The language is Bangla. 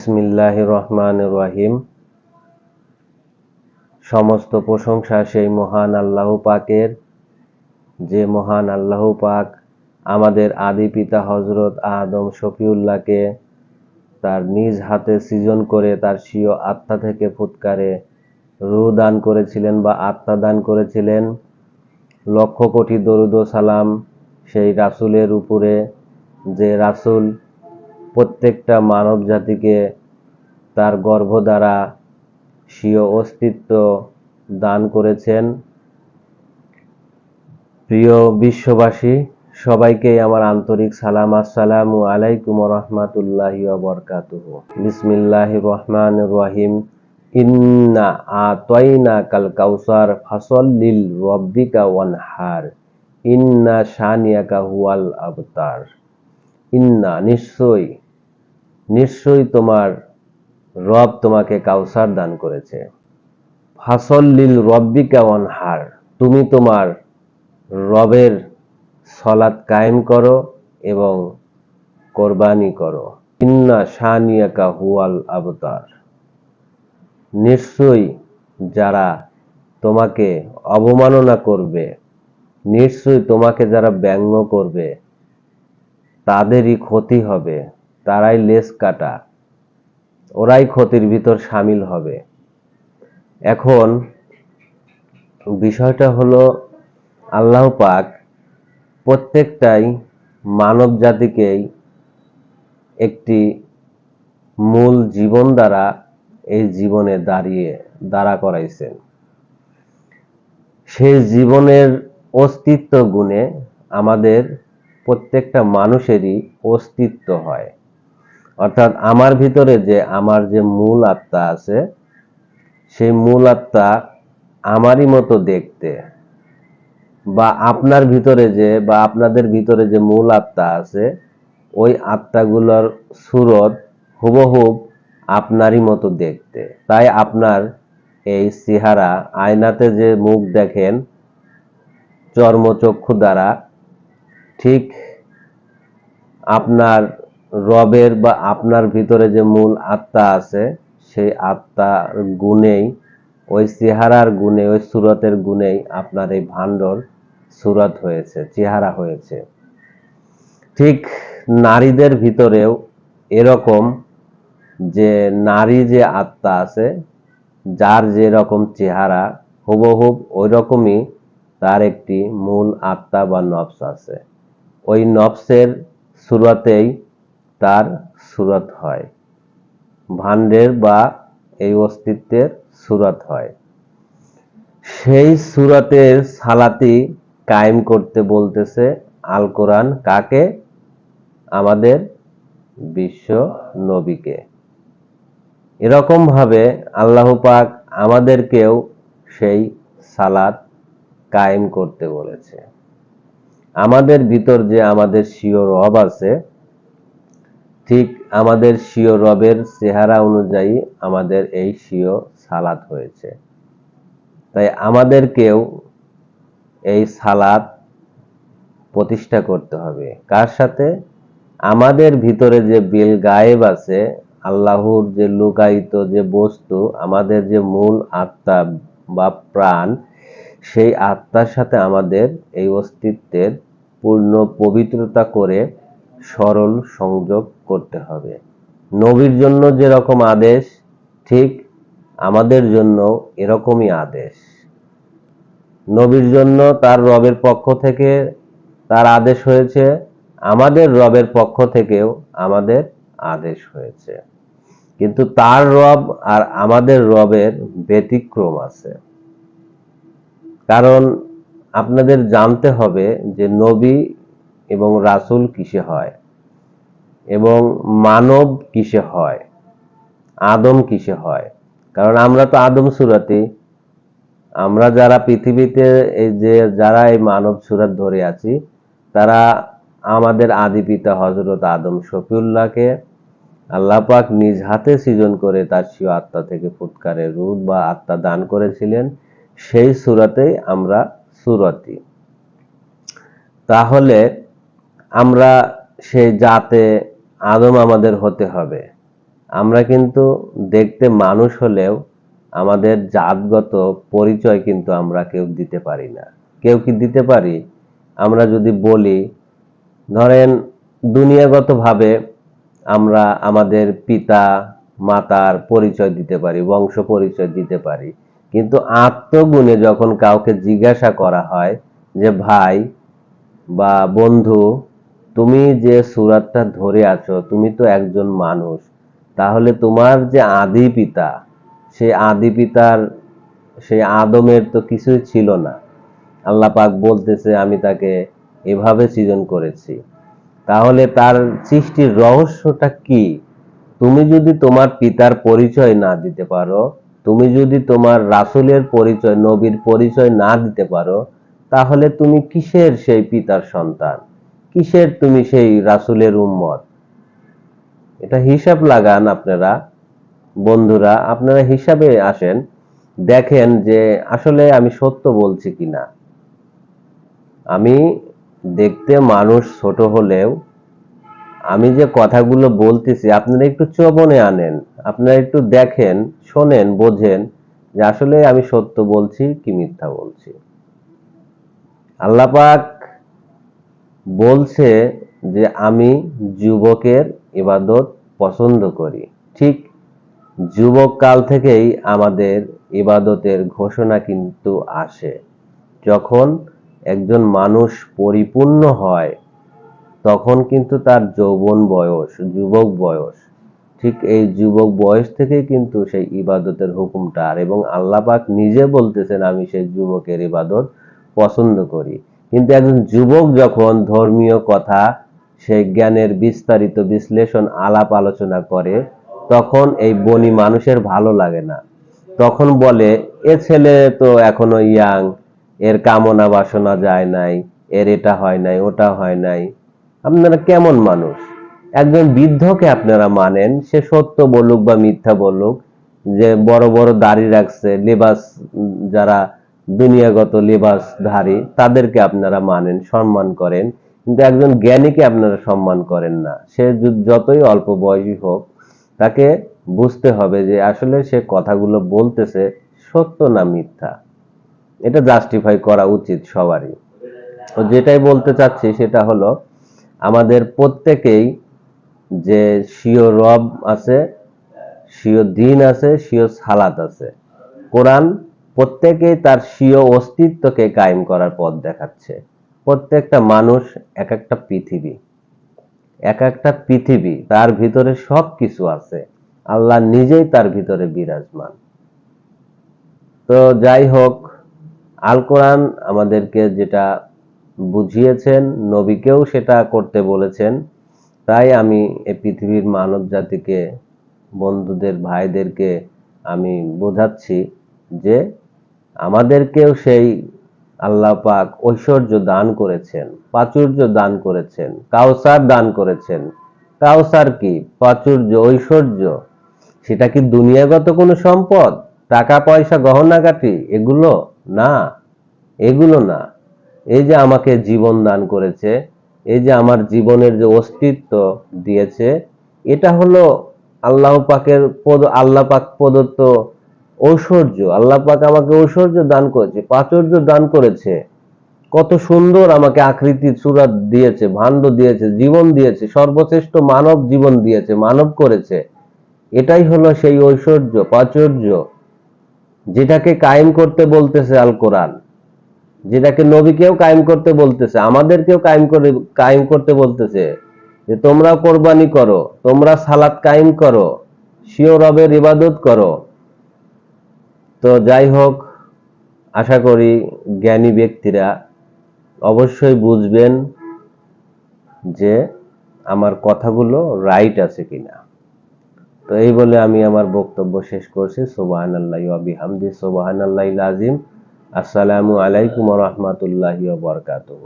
বিসমিল্লাহ রহমান রহিম সমস্ত প্রশংসা সেই মহান আল্লাহ পাকের। যে মহান আল্লাহ পাক আমাদের আদি পিতা হজরত আদম শফিউল্লাহকে তার নিজ হাতে সৃজন করে তার স্বীয় আত্মা থেকে ফুৎকারে রু দান করেছিলেন বা আত্মা দান করেছিলেন। লক্ষ কোটি দরুদ সালাম সেই রাসূলের উপরে। যে রাসূল প্রত্যেকটা মানব জাতিকে তার গর্ভ দ্বারা স্বীয় অস্তিত্ব দান করেছেন। প্রিয় বিশ্ববাসী, সবাইকে আমার আন্তরিক সালাম, আসসালামু আলাইকুম রহমাতুল্লাহি বরকাতুহ। বিসমিল্লাহ রহমান রহিম। ইন্না আতয়না কাল কাউসার, ফাসল্লিল রব্বিকা ওয়ানহার। ইন্না শানিয়াকা হুয়াল আবতার। ইন্না, নিশ্চয়ই নিশ্চয়ই তোমার রব তোমাকে কাউসার দান করেছে। ফাসল্লিল রব্বিকা ওয়ানহার, তুমি তোমার রবের সলাৎ কায়েম করো এবং কোরবানি করো। ইন্না শানিয়াকা হুয়াল আবতার। নিশ্চয়ই যারা তোমাকে অবমাননা করবে, নিশ্চয়ই তোমাকে যারা ব্যঙ্গ করবে, তাদেরই ক্ষতি হবে। তারাই লেস কাটা। ওরাই ক্ষতির ভিতর সামিল হবে। এখন বিষয়টা হলো, আল্লাহ পাক প্রত্যেকটাই মানব জাতিকেই একটি মূল জীবন দ্বারা এই জীবনে দাঁড়িয়ে, দাঁড়া করাইছেন। সেই জীবনের অস্তিত্ব গুণে আমাদের প্রত্যেকটা মানুষেরই অস্তিত্ব হয়। অর্থাৎ আমার ভিতরে যে আমার যে মূল আত্মা আছে, সেই মূল আত্মা আমারই মতো দেখতে। বা আপনার ভিতরে যে, বা আপনাদের ভিতরে যে মূল আত্মা আছে, ওই আত্মাগুলোর সুরত হুবহুব আপনারই মতো দেখতে। তাই আপনার এই চেহারা, আয়নাতে যে মুখ দেখেন, চর্মচক্ষু দ্বারা, ঠিক আপনার রবের বা আপনার ভিতরে যে মূল আত্মা আছে, সেই আত্মার গুণেই, ওই চেহারার গুণে ওই সুরতের গুণেই আপনার এই ভাণ্ডর সুরত হয়েছে, চেহারা হয়েছে। ঠিক নারীদের ভিতরেও এরকম যে নারী যে আত্মা আছে, যার যে রকম চেহারা হুবহুব ওই রকমই তার একটি মূল আত্মা বা নফস আছে। ওই নফসের সুরতেই তার সুরত হয়। ভাণ্ডের বা এই অস্তিত্বের সুরত হয়। সেই সুরতের সালাতি কায়েম করতে বলতেছে আল কোরআন কাকে? আমাদের বিশ্ব নবীকে। এরকম ভাবে আল্লাহ পাক আমাদেরকেও সেই সালাত কায়েম করতে বলেছে। আমাদের ভিতর যে আমাদের স্বীয় রব আছে ঠিক আমাদের স্বীয় রবের চেহারা অনুযায়ী আমাদের এই স্বীয় সালাত হয়েছে। তাই আমাদেরকেও এই সালাত প্রতিষ্ঠা করতে হবে। কার সাথে? আমাদের ভিতরে যে বিল গায়েব আছে, আল্লাহর যে লুকায়িত যে বস্তু, আমাদের যে মূল আত্মা বা প্রাণ, সেই আত্মার সাথে আমাদের এই অস্তিত্বের পূর্ণ পবিত্রতা করে সরল সংযোগ করতে হবে। নবীর জন্য যেরকম আদেশ, ঠিক আমাদের জন্য এরকমই আদেশ। নবীর জন্য তার রবের পক্ষ থেকে তার আদেশ হয়েছে, আমাদের রবের পক্ষ থেকেও আমাদের আদেশ হয়েছে। কিন্তু তার রব আর আমাদের রবের ব্যতিক্রম আছে। কারণ আপনাদের জানতে হবে যে নবী এবং রাসূল কিসে হয়? এবং মানব কিসে হয়? আদম কিসে হয়? কারণ আমরা তো আদম সুরাতি। আমরা যারা পৃথিবীতে এই যে যারা এই মানব সুরাত ধরে আছি, তারা আমাদের আদি পিতা হজরত আদম শফিউল্লাহকে আল্লাহ পাক নিজ হাতে সৃজন করে তার স্বীয় আত্মা থেকে ফুৎকারে রুদ বা আত্মা দান করেছিলেন। সেই সুরাতেই আমরা সুরতি। তাহলে আমরা সেই জাতে আদম আমাদের হতে হবে। আমরা কিন্তু দেখতে মানুষ হলেও আমাদের জাতগত পরিচয় কিন্তু আমরা কেউ দিতে পারি না। কেউ কি দিতে পারি? আমরা যদি বলি, ধরেন দুনিয়াগতভাবে আমরা আমাদের পিতা, মাতার পরিচয় দিতে পারি, বংশ পরিচয় দিতে পারি। কিন্তু আত্মগুণে যখন কাউকে জিজ্ঞাসা করা হয় যে, ভাই বা বন্ধু তুমি যে সুরাতটা ধরে আছো, তুমি তো একজন মানুষ। তাহলে তোমার যে আদি পিতা, সেই আদি পিতার, সেই আদমের তো কিছুই ছিল না। আল্লাহ পাক বলতেছে, আমি তাকে এভাবে সৃজন করেছি। তাহলে তার সৃষ্টির রহস্যটা কি? তুমি যদি তোমার পিতার পরিচয় না দিতে পারো, তুমি যদি তোমার রাসুলের পরিচয়, নবীর পরিচয় না দিতে পারো, তাহলে তুমি কিসের সেই পিতার সন্তান? কিসের তুমি সেই রাসূলের উম্মত? এটা হিসাব লাগান আপনারা, বন্ধুরা, আপনারা হিসাবে আসেন, দেখেন যে আসলে আমি সত্য বলছি কিনা। আমি দেখতে মানুষ ছোট হলেও আমি যে কথাগুলো বলতেছি, আপনারা একটু চবনে আনেন, আপনারা একটু দেখেন, শোনেন, বোঝেন যে আসলে আমি সত্য বলছি কি মিথ্যা বলছি। আল্লাহ পাক বলছে যে আমি যুবকের ইবাদত পছন্দ করি। ঠিক যুবক কাল থেকেই আমাদের ইবাদতের ঘোষণা কিন্তু আসে। যখন একজন মানুষ পরিপূর্ণ হয়, তখন কিন্তু তার যৌবন বয়স, যুবক বয়স, ঠিক এই যুবক বয়স থেকেই কিন্তু সেই ইবাদতের হুকুমটা আর এবং আল্লাহ পাক নিজে বলতেছেন, আমি সেই যুবকের ইবাদত পছন্দ করি। কিন্তু একজন যুবক যখন ধর্মীয় কথা সেই জ্ঞানের বিস্তারিত বিশ্লেষণ, আলাপ আলোচনা করে, তখন এই বনি মানুষের ভালো লাগে না। তখন বলে, এ ছেলে তো এখনও ইয়াং, এর কামনা বাসনা যায় নাই, এর এটা হয় নাই, ওটা হয় নাই। আপনারা কেমন মানুষ? একজন বৃদ্ধকে আপনারা মানেন, সে সত্য বলুক বা মিথ্যা বলুক, যে বড় বড় দাড়ি রাখছে, লেবাস যারা দুনিয়াগত লেবাসধারী, তাদেরকে আপনারা মানেন, সম্মান করেন। কিন্তু একজন জ্ঞানীকে আপনারা সম্মান করেন না। সে যতই অল্প বয়সী হোক, তাকে বুঝতে হবে যে আসলে সে কথাগুলো বলতেছে সত্য না মিথ্যা। এটা জাস্টিফাই করা উচিত সবারই। তো যেটাই বলতে চাচ্ছি সেটা হলো, আমাদের প্রত্যেকেই যে স্বীয় রব আছে, স্বীয় দিন আছে, স্বীয় সালাত আছে। কোরআন প্রত্যেকেই তার স্বীয় অস্তিত্বকে কায়েম করার পথ দেখাচ্ছে। প্রত্যেকটা মানুষ এক একটা পৃথিবী। এক একটা পৃথিবী, তার ভিতরে সব কিছু আছে। আল্লাহ নিজেই তার ভিতরে বিরাজমান। তো যাই হোক, আল কোরআন আমাদেরকে যেটা বুঝিয়েছেন, নবীকেও সেটা করতে বলেছেন। তাই আমি এই পৃথিবীর মানব জাতিকে, বন্ধুদের, ভাইদেরকে আমি বোঝাচ্ছি যে আমাদেরকেও সেই আল্লাহ পাক ঐশ্বর্য দান করেছেন, প্রাচুর্য দান করেছেন, কাউসার দান করেছেন। কাউসার কি? প্রাচুর্য, ঐশ্বর্য। সেটা কি দুনিয়াগত কোনো সম্পদ? টাকা, পয়সা গহনাগাটি এগুলো? না এগুলো না। এই যে আমাকে জীবন দান করেছে, এই যে আমার জীবনের যে অস্তিত্ব দিয়েছে, এটা হলো আল্লাহ পাকের পদ, আল্লাহ পাক প্রদত্ত ঐশ্বর্য, আল্লাহ পাক আমাকে ঐশ্বর্য দান করেছে, প্রাচুর্য দান করেছে। কত সুন্দর আমাকে আকৃতির সুরাত দিয়েছে, ভাণ্ড দিয়েছে, জীবন দিয়েছে, সর্বশ্রেষ্ঠ মানব জীবন দিয়েছে, মানব করেছে। এটাই হলো সেই ঐশ্বর্য, প্রাচুর্য, যেটাকে কায়েম করতে বলতেছে আল কোরআন। যেটাকে নবীকেও কায়েম করতে বলতেছে, আমাদেরকেও কায়েম করে, কায়েম করতে বলতেছে যে, তোমরা কোরবানি করো, তোমরা সালাত কায়েম করো শিও রবের ইবাদত করো। তো যাই হোক, আশা করি জ্ঞানী ব্যক্তিরা অবশ্যই বুঝবেন যে আমার কথাগুলো রাইট আছে কিনা। তো এই বলে আমি আমার বক্তব্য শেষ করছি। সোবাহান আল্লাহ বিহামদি। সোবাহান আল্লাহ আজিম আসসালামু আলাইকুম রহমতুল্লাহি বরকাতুহ।